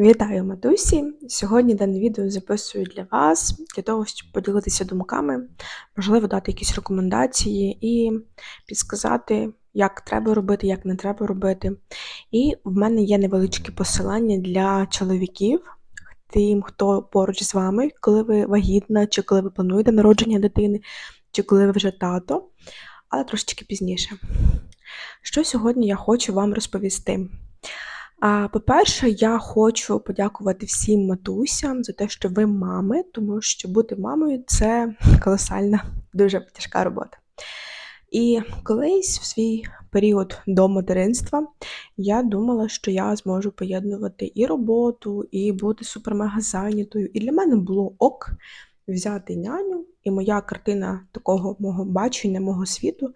Вітаю, матусі! Сьогодні дане відео записую для вас, для того, щоб поділитися думками, можливо, дати якісь рекомендації і підсказати, як треба робити, як не треба робити. І в мене є невеличкі посилання для чоловіків, тим, хто поруч з вами, коли ви вагітна, чи коли ви плануєте народження дитини, чи коли ви вже тато, але трошечки пізніше. Що сьогодні я хочу вам розповісти? По-перше, я хочу подякувати всім матусям за те, що ви мами, тому що бути мамою це колосальна, дуже тяжка робота. І колись в свій період до материнства я думала, що я зможу поєднувати і роботу, і бути супермега зайнятою. І для мене було ок взяти няню, і моя картина такого мого бачення, мого світу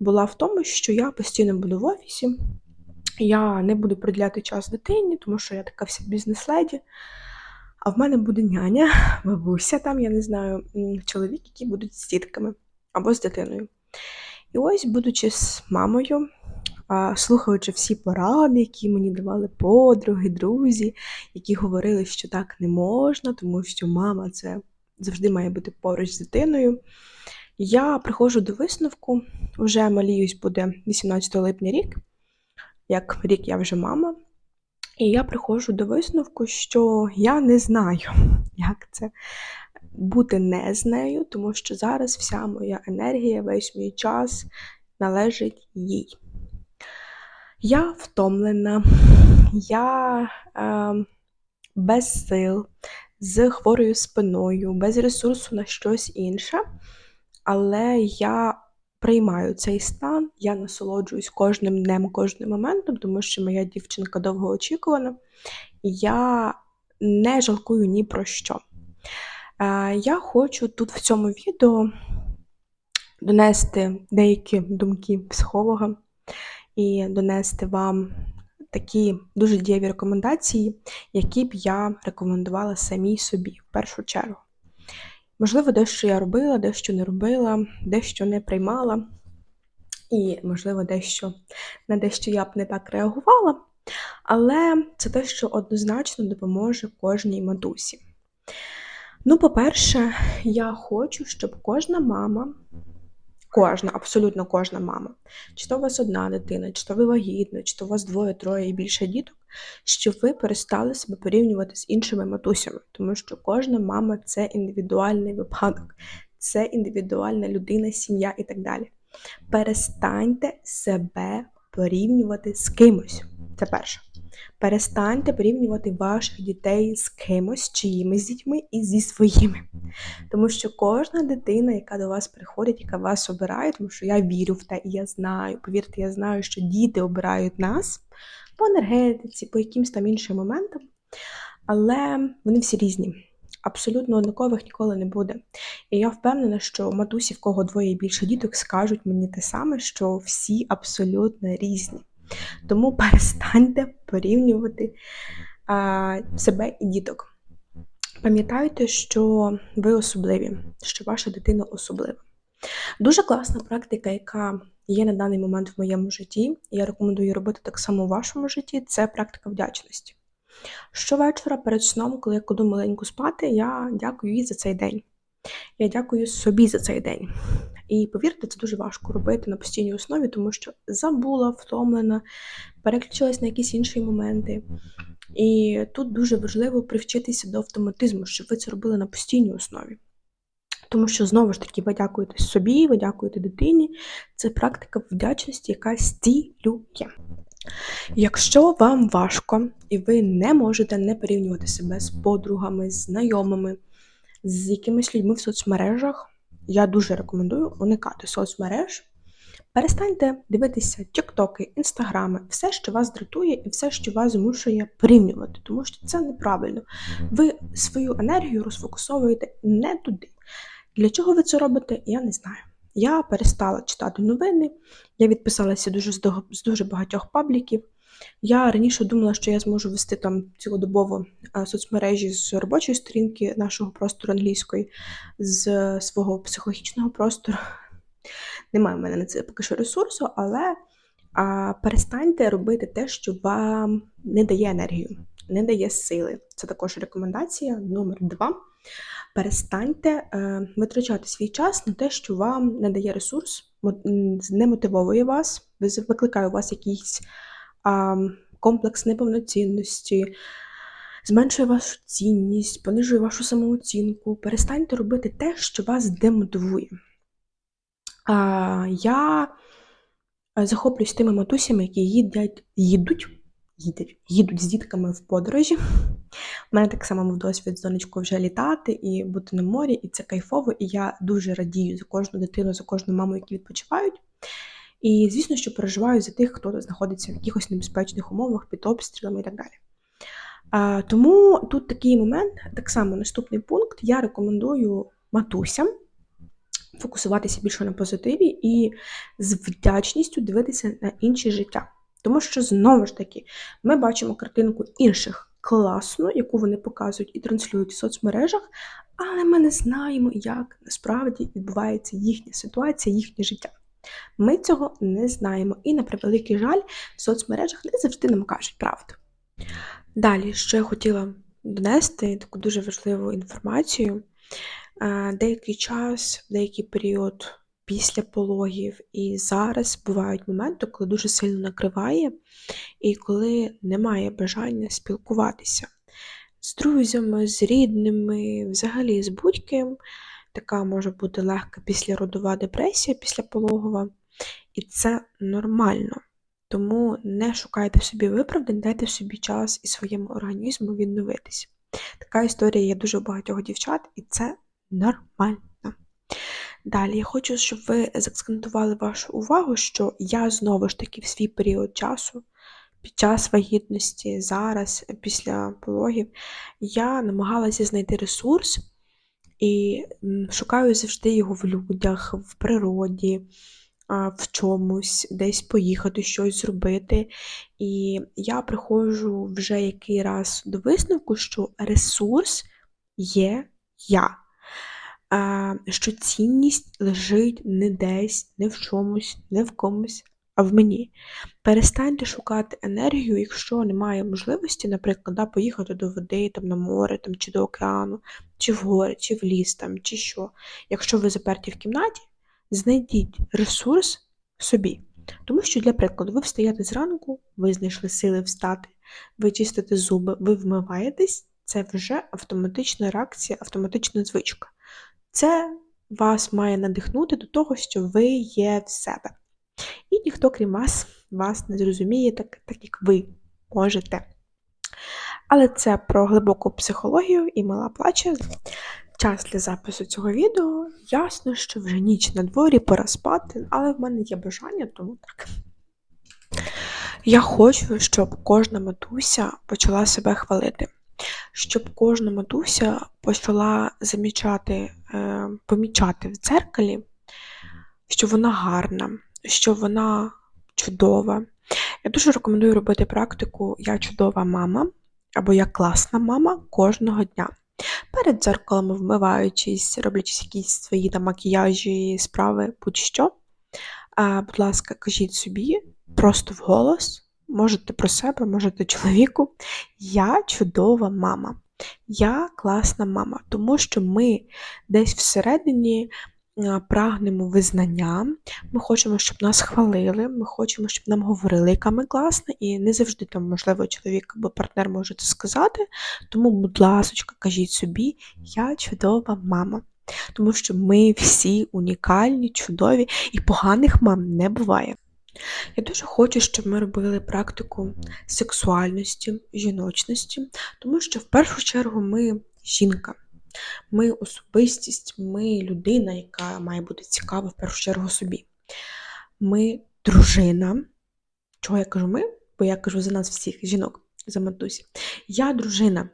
була в тому, що я постійно буду в офісі. Я не буду приділяти час дитині, тому що я така вся бізнес-леді. А в мене буде няня, бабуся, там, я не знаю, чоловік, які будуть з дітками або з дитиною. І ось, будучи з мамою, слухаючи всі поради, які мені давали подруги, друзі, які говорили, що так не можна, тому що мама це завжди має бути поруч з дитиною. Я приходжу до висновку, вже маліюсь буде 18 липня рік як рік я вже мама, і я приходжу до висновку, що я не знаю, як це бути не з нею, тому що зараз вся моя енергія, весь мій час належить їй. Я втомлена, я е, без сил, з хворою спиною, без ресурсу на щось інше, але я приймаю цей стан, я насолоджуюсь кожним днем, кожним моментом, тому що моя дівчинка довго очікувана, і я не жалкую ні про що. Е, я хочу тут в цьому відео донести деякі думки психолога і донести вам такі дуже дієві рекомендації, які б я рекомендувала самій собі в першу чергу. Можливо, дещо я робила, дещо не робила, дещо не приймала. І, можливо, дещо на дещо я б не так реагувала. Але це те, що однозначно допоможе кожній матусі. Ну, по-перше, я хочу, щоб кожна мама Кожна, абсолютно кожна мама. Чи то у вас одна дитина, чи то ви вагітна, чи то у вас двоє, троє і більше діток, щоб ви перестали себе порівнювати з іншими матусями, тому що кожна мама це індивідуальний випадок, це індивідуальна людина, сім'я і так далі. Перестаньте себе порівнювати з кимось. Це перше. Перестаньте порівнювати ваших дітей з кимось, чиїмись дітьми і зі своїми. Тому що кожна дитина, яка до вас приходить, яка вас обирає, тому що я вірю в те, і я знаю, повірте, я знаю, що діти обирають нас по енергетиці, по якимось там іншим моментам, але вони всі різні. Абсолютно однакових ніколи не буде. І я впевнена, що матусі, в кого двоє і більше діток, скажуть мені те саме, що всі абсолютно різні. Тому перестаньте порівнювати а, себе і діток. Пам'ятайте, що ви особливі, що ваша дитина особлива. Дуже класна практика, яка є на даний момент в моєму житті, і я рекомендую робити так само у вашому житті, це практика вдячності. Щовечора перед сном, коли я кладу маленьку спати, я дякую їй за цей день. Я дякую собі за цей день. І повірте, це дуже важко робити на постійній основі, тому що забула, втомлена, переключилась на якісь інші моменти. І тут дуже важливо привчитися до автоматизму, щоб ви це робили на постійній основі. Тому що, знову ж таки, ви дякуєте собі, ви дякуєте дитині. Це практика вдячності, яка стілює. Якщо вам важко і ви не можете не порівнювати себе з подругами, з знайомими, з якимись людьми в соцмережах, я дуже рекомендую уникати соцмереж. Перестаньте дивитися тіктоки, інстаграми, все, що вас дратує, і все, що вас змушує порівнювати, тому що це неправильно. Ви свою енергію розфокусовуєте не туди. Для чого ви це робите, я не знаю. Я перестала читати новини, я відписалася дуже з дуже багатьох пабліків. Я раніше думала, що я зможу вести там цілодобово соцмережі з робочої сторінки нашого простору англійської, з свого психологічного простору. Немає в мене на це поки що ресурсу, але а, перестаньте робити те, що вам не дає енергію. не дає сили. Це також рекомендація номер два. Перестаньте е, витрачати свій час на те, що вам не дає ресурс, не мотивовує вас, викликає у вас якийсь а, комплекс неповноцінності, зменшує вашу цінність, понижує вашу самооцінку. Перестаньте робити те, що вас демотивує. Я захоплююсь тими матусями, які їдять, їдуть їдуть, їдуть з дітками в подорожі. У мене так само був досвід з донечкою вже літати і бути на морі, і це кайфово, і я дуже радію за кожну дитину, за кожну маму, які відпочивають. І, звісно, що переживаю за тих, хто знаходиться в якихось небезпечних умовах під обстрілами і так далі. А, Тому тут такий момент, так само наступний пункт, я рекомендую матусям фокусуватися більше на позитиві і з вдячністю дивитися на інше життя. Тому що, знову ж таки, ми бачимо картинку інших класну, яку вони показують і транслюють в соцмережах, але ми не знаємо, як насправді відбувається їхня ситуація, їхнє життя. Ми цього не знаємо. І, на превеликий жаль, в соцмережах не завжди нам кажуть правду. Далі, що я хотіла донести, таку дуже важливу інформацію. Е, деякий час, деякий період після пологів. І зараз бувають моменти, коли дуже сильно накриває, і коли немає бажання спілкуватися з друзями, з рідними, взагалі з будь-ким. Така може бути легка післяродова депресія післяпологова. І це нормально. Тому не шукайте собі виправдань, дайте собі час і своєму організму відновитися. Така історія є дуже у багатьох дівчат, і це нормально. Далі я хочу, щоб ви заакцентували вашу увагу, що я знову ж таки в свій період часу, під час вагітності, зараз, після пологів, я намагалася знайти ресурс і шукаю завжди його в людях, в природі, в чомусь, десь поїхати, щось зробити. І я приходжу вже який раз до висновку, що ресурс є я що цінність лежить не десь, не в чомусь, не в комусь, а в мені. Перестаньте шукати енергію, якщо немає можливості, наприклад, да, поїхати до води, там, на море, там, чи до океану, чи в гори, чи в ліс, там, чи що. Якщо ви заперті в кімнаті, знайдіть ресурс собі. Тому що, для прикладу, ви встаєте зранку, ви знайшли сили встати, ви чистите зуби, ви вмиваєтесь, це вже автоматична реакція, автоматична звичка. Це вас має надихнути до того, що ви є в себе. Ніхто, крім вас, вас не зрозуміє, так, так як ви можете. Але це про глибоку психологію і мала плаче. Час для запису цього відео. Ясно, що вже ніч на дворі, пора спати, але в мене є бажання, тому так. Я хочу, щоб кожна матуся почала себе хвалити щоб кожна матуся почала замічати, е, помічати в дзеркалі, що вона гарна, що вона чудова. Я дуже рекомендую робити практику Я чудова мама або Я класна мама кожного дня. Перед дзеркалом вмиваючись, роблячись якісь свої там макіяжі, справи, будь-що. Будь ласка, кажіть собі просто вголос. Можете про себе, можете чоловіку. Я чудова мама. Я класна мама, тому що ми десь всередині прагнемо визнання, ми хочемо, щоб нас хвалили, ми хочемо, щоб нам говорили, яка ми класна, і не завжди там, можливо, чоловік або партнер може це сказати. Тому, будь ласка, кажіть собі, я чудова мама. Тому що ми всі унікальні, чудові, і поганих мам не буває. Я дуже хочу, щоб ми робили практику сексуальності, жіночності, тому що в першу чергу ми жінка, ми особистість, ми людина, яка має бути цікава в першу чергу собі. Ми дружина. Чого я кажу ми? Бо я кажу за нас всіх, жінок, за матусі. Я дружина.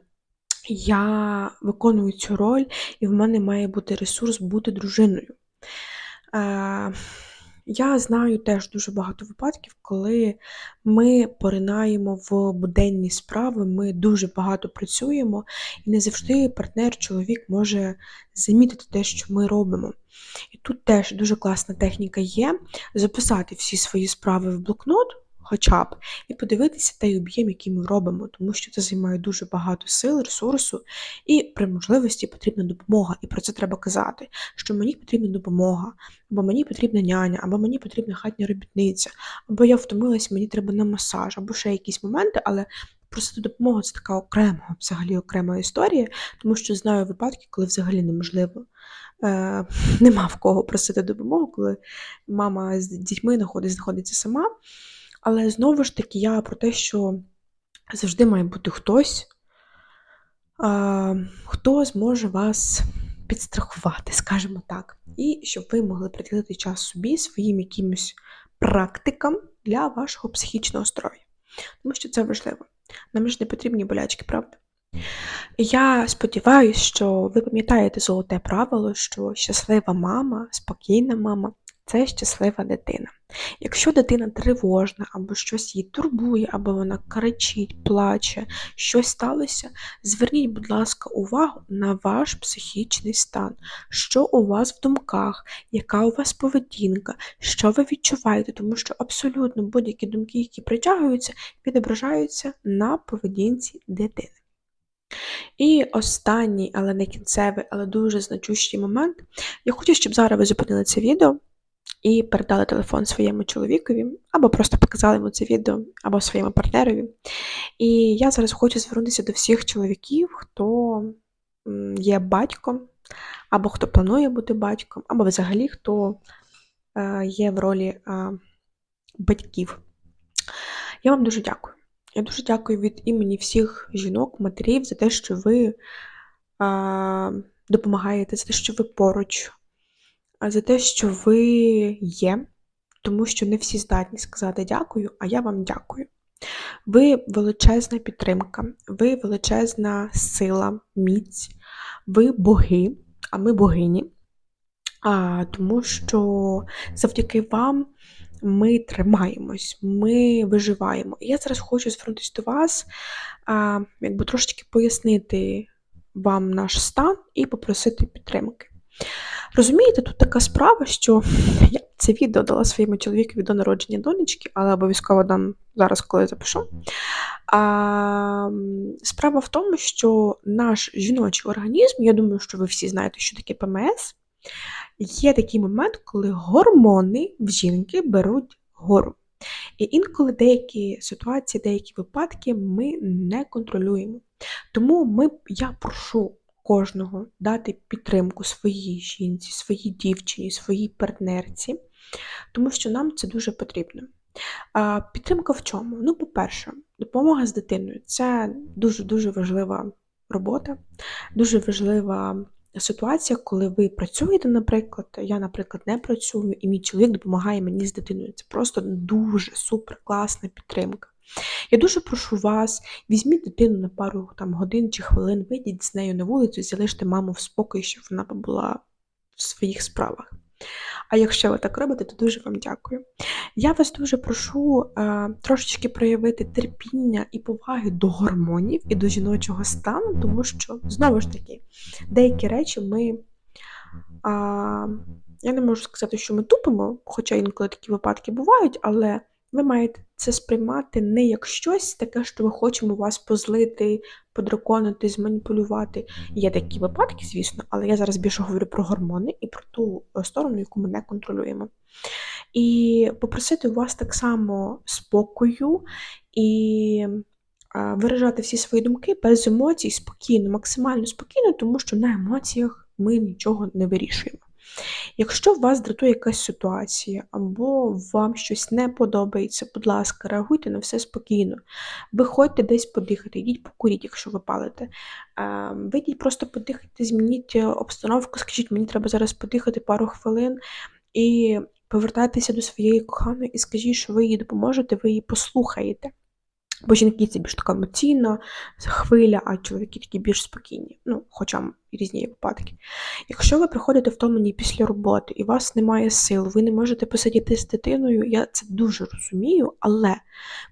Я виконую цю роль, і в мене має бути ресурс бути дружиною. Е, я знаю теж дуже багато випадків, коли ми поринаємо в буденні справи, ми дуже багато працюємо, і не завжди партнер, чоловік може замітити те, що ми робимо. І тут теж дуже класна техніка є записати всі свої справи в блокнот хоча б, і подивитися той об'єм, який ми робимо, тому що це займає дуже багато сил, ресурсу, і при можливості потрібна допомога. І про це треба казати, що мені потрібна допомога, або мені потрібна няня, або мені потрібна хатня робітниця, або я втомилась, мені треба на масаж, або ще якісь моменти, але. Просити допомогу це така окрема, взагалі окрема історія, тому що знаю випадки, коли взагалі неможливо е, нема в кого просити допомогу, коли мама з дітьми знаходиться сама. Але знову ж таки, я про те, що завжди має бути хтось, хто зможе вас підстрахувати, скажімо так, і щоб ви могли приділити час собі, своїм якимось практикам для вашого психічного здоров'я. Тому що це важливо. Нам ж не потрібні болячки, правда? Я сподіваюся, що ви пам'ятаєте золоте правило, що щаслива мама, спокійна мама це щаслива дитина. Якщо дитина тривожна, або щось її турбує, або вона кричить, плаче, щось сталося, зверніть, будь ласка, увагу на ваш психічний стан, що у вас в думках, яка у вас поведінка, що ви відчуваєте, тому що абсолютно будь-які думки, які притягуються, відображаються на поведінці дитини. І останній, але не кінцевий, але дуже значущий момент. Я хочу, щоб зараз ви зупинили це відео і передали телефон своєму чоловікові, або просто показали йому це відео, або своєму партнерові. І я зараз хочу звернутися до всіх чоловіків, хто є батьком, або хто планує бути батьком, або взагалі хто е, є в ролі е, батьків. Я вам дуже дякую. Я дуже дякую від імені всіх жінок, матерів за те, що ви допомагаєте, за те, що ви поруч, за те, що ви є, тому що не всі здатні сказати дякую, а я вам дякую. Ви величезна підтримка, ви величезна сила, міць, ви боги, а ми богині. А, Тому що завдяки вам ми тримаємось, ми виживаємо. І я зараз хочу звернутися до вас, а, якби трошечки пояснити вам наш стан і попросити підтримки. Розумієте, тут така справа, що я це відео дала своєму чоловікові до народження донечки, але обов'язково дам зараз, коли запишу. А, Справа в тому, що наш жіночий організм, я думаю, що ви всі знаєте, що таке ПМС є такий момент, коли гормони в жінки беруть гору. І інколи деякі ситуації, деякі випадки ми не контролюємо. Тому ми, я прошу кожного дати підтримку своїй жінці, своїй дівчині, своїй партнерці, тому що нам це дуже потрібно. А, Підтримка в чому? Ну, по-перше, допомога з дитиною це дуже-дуже важлива робота, дуже важлива ситуація, коли ви працюєте, наприклад, я, наприклад, не працюю, і мій чоловік допомагає мені з дитиною. Це просто дуже супер класна підтримка. Я дуже прошу вас, візьміть дитину на пару там, годин чи хвилин, вийдіть з нею на вулицю і залиште маму в спокій, щоб вона побула в своїх справах. А якщо ви так робите, то дуже вам дякую. Я вас дуже прошу е, трошечки проявити терпіння і поваги до гормонів і до жіночого стану, тому що, знову ж таки, деякі речі ми. Е, я не можу сказати, що ми тупимо, хоча інколи такі випадки бувають, але ви маєте це сприймати не як щось таке, що ми хочемо вас позлити, подраконити, зманіпулювати. Є такі випадки, звісно, але я зараз більше говорю про гормони і про ту е, сторону, яку ми не контролюємо. І попросити у вас так само спокою і виражати всі свої думки без емоцій, спокійно, максимально спокійно, тому що на емоціях ми нічого не вирішуємо. Якщо вас дратує якась ситуація, або вам щось не подобається, будь ласка, реагуйте на все спокійно. Виходьте десь подихати, йдіть покуріть, якщо ви палите. Ем, вийдіть просто подихати, змініть е, обстановку, скажіть, мені треба зараз подихати пару хвилин і повертайтеся до своєї коханої і скажіть, що ви їй допоможете, ви її послухаєте. Бо жінки це більш така емоційна хвиля, а чоловіки такі більш спокійні, ну, хоча різні випадки. Якщо ви приходите втомлені після роботи і у вас немає сил, ви не можете посидіти з дитиною, я це дуже розумію, але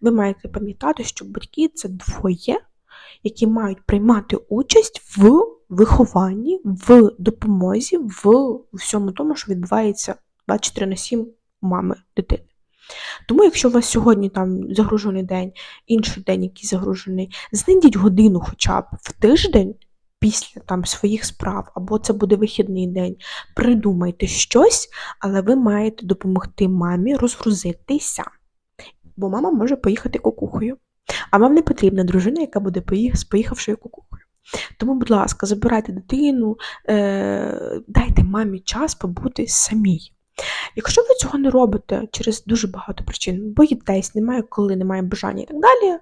ви маєте пам'ятати, що батьки це двоє, які мають приймати участь в вихованні, в допомозі, в всьому тому, що відбувається 24 на 7 мами дитини. Тому, якщо у вас сьогодні там загружений день, інший день, який загружений, знайдіть годину хоча б в тиждень після там своїх справ, або це буде вихідний день. Придумайте щось, але ви маєте допомогти мамі розгрузитися. Бо мама може поїхати кукухою. А вам не потрібна дружина, яка буде з поїхавшою кукухою. Тому, будь ласка, забирайте дитину, е, дайте мамі час побути самій. Якщо ви цього не робите через дуже багато причин, боїтесь, немає коли, немає бажання і так далі,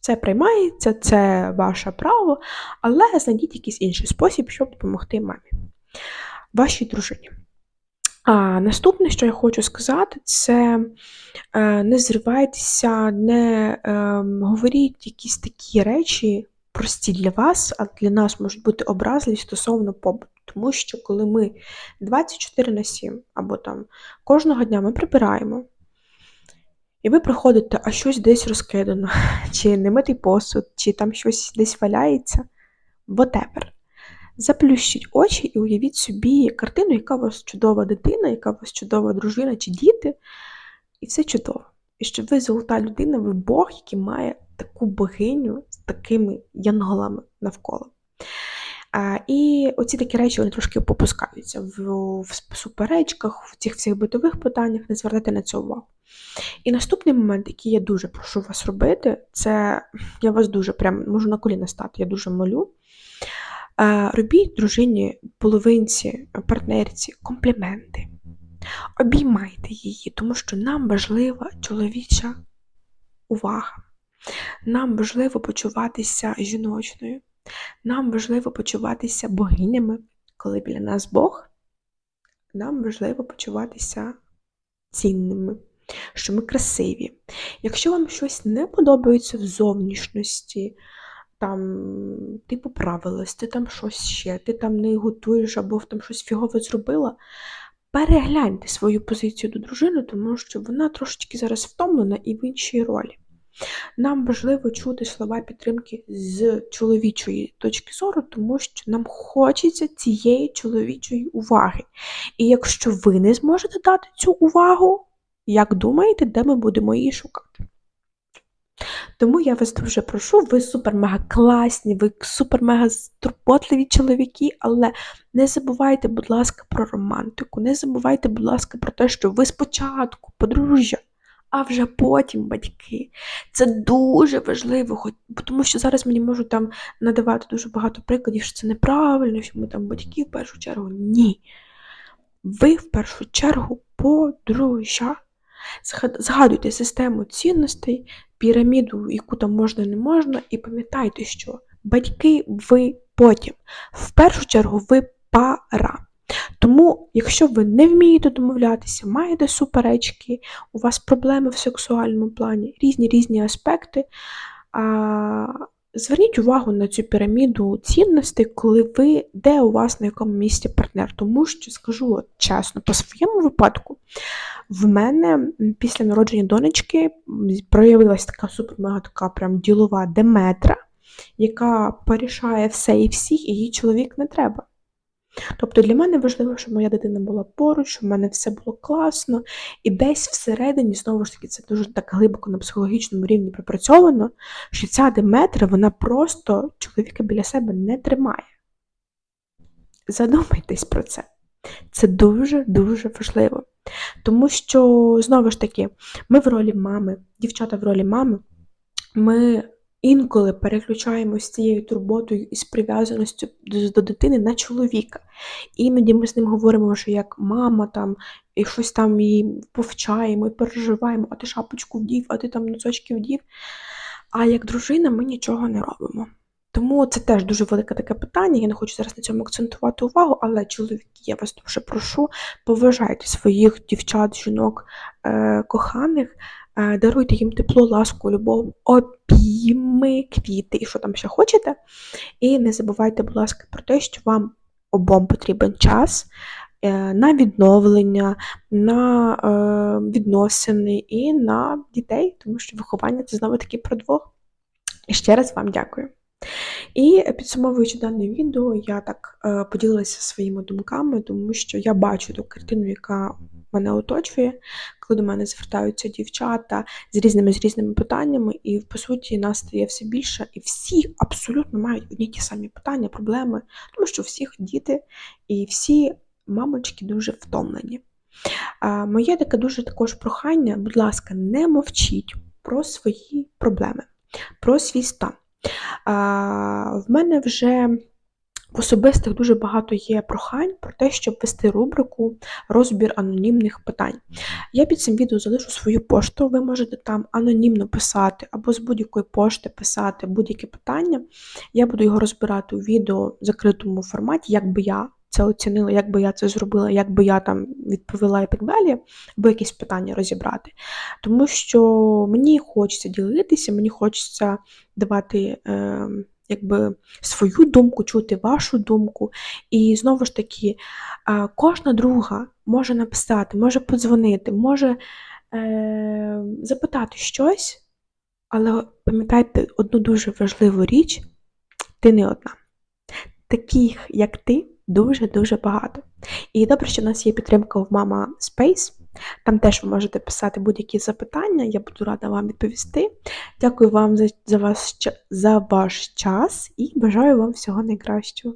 це приймається, це ваше право, але знайдіть якийсь інший спосіб, щоб допомогти мамі, вашій дружині. А наступне, що я хочу сказати, це е, не зривайтеся, не е, говоріть якісь такі речі, прості для вас, а для нас можуть бути образливі стосовно побуту. Тому що коли ми 24 на 7 або там кожного дня ми прибираємо, і ви приходите, а щось десь розкидано, чи немитий посуд, чи там щось десь валяється, whatever. Заплющіть очі і уявіть собі картину, яка у вас чудова дитина, яка у вас чудова дружина чи діти, і все чудово. І щоб ви золота людина, ви Бог, який має таку богиню з такими янголами навколо. І оці такі речі вони трошки попускаються в, в суперечках, в цих всіх битових питаннях, не звертайте на це увагу. І наступний момент, який я дуже прошу вас робити, це я вас дуже прям можу на коліна стати, я дуже молю. Робіть дружині, половинці, партнерці компліменти. Обіймайте її, тому що нам важлива чоловіча увага. Нам важливо почуватися жіночною. Нам важливо почуватися богинями, коли біля нас Бог. Нам важливо почуватися цінними, що ми красиві. Якщо вам щось не подобається в зовнішності, там ти поправилась, ти там щось ще, ти там не готуєш або там щось фігове зробила, перегляньте свою позицію до дружини, тому що вона трошечки зараз втомлена і в іншій ролі. Нам важливо чути слова підтримки з чоловічої точки зору, тому що нам хочеться цієї чоловічої уваги. І якщо ви не зможете дати цю увагу, як думаєте, де ми будемо її шукати? Тому я вас дуже прошу, ви супер-мега класні, ви супер-мега турботливі чоловіки, але не забувайте, будь ласка, про романтику, не забувайте, будь ласка, про те, що ви спочатку подружжя, а вже потім батьки. Це дуже важливо, тому що зараз мені можуть там надавати дуже багато прикладів, що це неправильно, що ми там батьки в першу чергу. Ні. Ви в першу чергу подружжя. Згадуйте систему цінностей, піраміду, яку там можна не можна, і пам'ятайте, що батьки ви потім. В першу чергу ви пара. Тому, якщо ви не вмієте домовлятися, маєте суперечки, у вас проблеми в сексуальному плані, різні різні аспекти. А, Зверніть увагу на цю піраміду цінностей, коли ви де у вас на якому місці партнер. Тому що, скажу от, чесно, по своєму випадку, в мене після народження донечки проявилася така супер така прям ділова деметра, яка порішає все і всіх, і їй чоловік не треба. Тобто для мене важливо, щоб моя дитина була поруч, щоб в мене все було класно, і десь всередині, знову ж таки, це дуже так глибоко на психологічному рівні пропрацьовано, що ця деметра, вона просто чоловіка біля себе не тримає. Задумайтесь про це. Це дуже-дуже важливо. Тому що, знову ж таки, ми в ролі мами, дівчата в ролі мами, ми інколи переключаємось цією турботою і з прив'язаністю до дитини на чоловіка. Іноді ми з ним говоримо, що як мама там, і щось там її повчаємо, і переживаємо, а ти шапочку вдів, а ти там носочки вдів. А як дружина ми нічого не робимо. Тому це теж дуже велике таке питання. Я не хочу зараз на цьому акцентувати увагу, але чоловіки, я вас дуже прошу, поважайте своїх дівчат, жінок, е, коханих, даруйте їм тепло, ласку, любов, обійми, квіти і що там ще хочете. І не забувайте, будь ласка, про те, що вам обом потрібен час. Е, на відновлення, на е, відносини і на дітей, тому що виховання це знову таки про двох. І ще раз вам дякую. І підсумовуючи дане відео, я так е, поділилася своїми думками, тому що я бачу ту картину, яка мене оточує, коли до мене звертаються дівчата з різними з різними питаннями, і по суті нас стає все більше, і всі абсолютно мають одні ті самі питання, проблеми, тому що всіх діти і всі мамочки дуже втомлені. А, Моє таке дуже також прохання, будь ласка, не мовчіть про свої проблеми, про свій стан. В мене вже в особистих дуже багато є прохань про те, щоб вести рубрику розбір анонімних питань. Я під цим відео залишу свою пошту, ви можете там анонімно писати або з будь-якої пошти писати будь-яке питання. Я буду його розбирати у відео в закритому форматі, як би я це оцінила, як би я це зробила, як би я там відповіла і так далі, або якісь питання розібрати. Тому що мені хочеться ділитися, мені хочеться давати. Е, Якби свою думку, чути вашу думку. І знову ж таки, е, кожна друга може написати, може подзвонити, може е, запитати щось, але пам'ятайте одну дуже важливу річ: ти не одна. Таких, як ти, дуже-дуже багато. І добре, що в нас є підтримка в Мама Space. Там теж ви можете писати будь-які запитання, я буду рада вам відповісти. Дякую вам за, за, вас, за ваш час і бажаю вам всього найкращого.